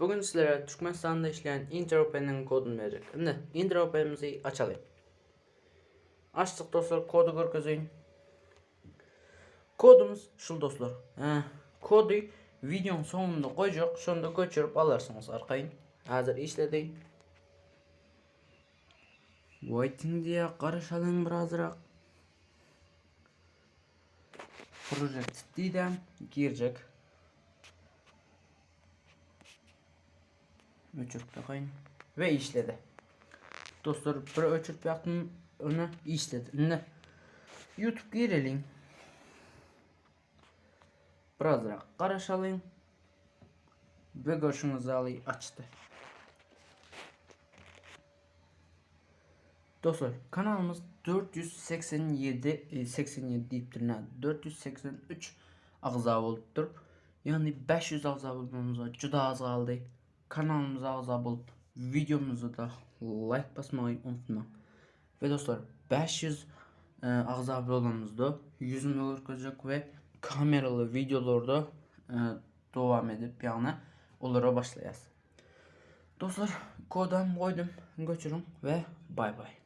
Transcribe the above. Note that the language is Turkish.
Bugün sizlere Türkmenistan'da işleyen Interoper'in kodunu verecek. Şimdi Interoper'imizi açalım. Açtık dostlar kodu görkezeyim. Kodumuz şu dostlar. He, kodu videonun sonunda koyacak. Sonunda götürüp alırsınız arkayın. Hazır işledim. Waiting diye karışalım birazcık. Project D'den girecek. Öçürüp takayım. Ve işledi. Dostlar bir öçürüp yaptım. Onu işledi. Ne? YouTube girelim. Daha karışalım. Ve görüşünüzü alayım açtı. Dostlar kanalımız 487 e, 87 deyiptir ne 483 ağza olubdur. Yani 500 ağza bulmamıza juda az qaldı. Kanalımıza ağza bulup videomuzu da like basmayı unutma. Ve dostlar 500 e, ağza abone olanımızda 100 milyon olacak ve kameralı videolarda e, devam edip yani onlara başlayacağız. Dostlar kodam koydum götürün ve bay bay.